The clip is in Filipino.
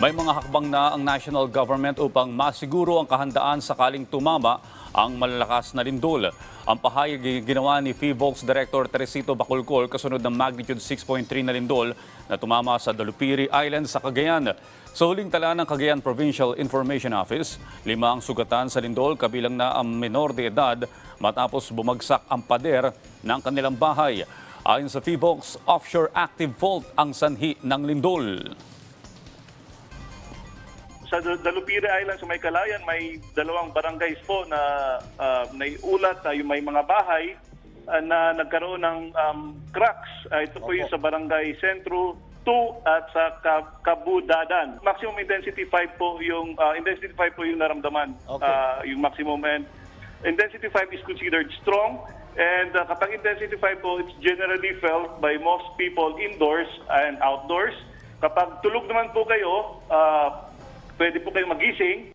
May mga hakbang na ang national government upang masiguro ang kahandaan sakaling tumama ang malalakas na lindol. Ang pahayag ay ginawa ni PHIVOLCS Director Teresito Bacolcol kasunod ng magnitude 6.3 na lindol na tumama sa Dalupiri Island sa Cagayan. Sa huling tala ng Cagayan Provincial Information Office, lima ang sugatan sa lindol kabilang na ang menor de edad matapos bumagsak ang pader ng kanilang bahay. Ayon sa PHIVOLCS, offshore active fault ang sanhi ng lindol. Sa Dal- Dalupiri Island sa may Kalayan, may dalawang barangays po na uh, naiulat na yung may mga bahay ah, na nagkaroon ng um, cracks. Ah, ito po yung sa Barangay Sentro 2 at sa Ka- Kabudadan. Maximum intensity 5 po yung ah, intensity 5 po yung naramdaman. Okay. Ah, yung maximum and intensity 5 is considered strong and ah, kapag intensity 5 po it's generally felt by most people indoors and outdoors. Kapag tulog naman po kayo, ah, pwede po kayo magising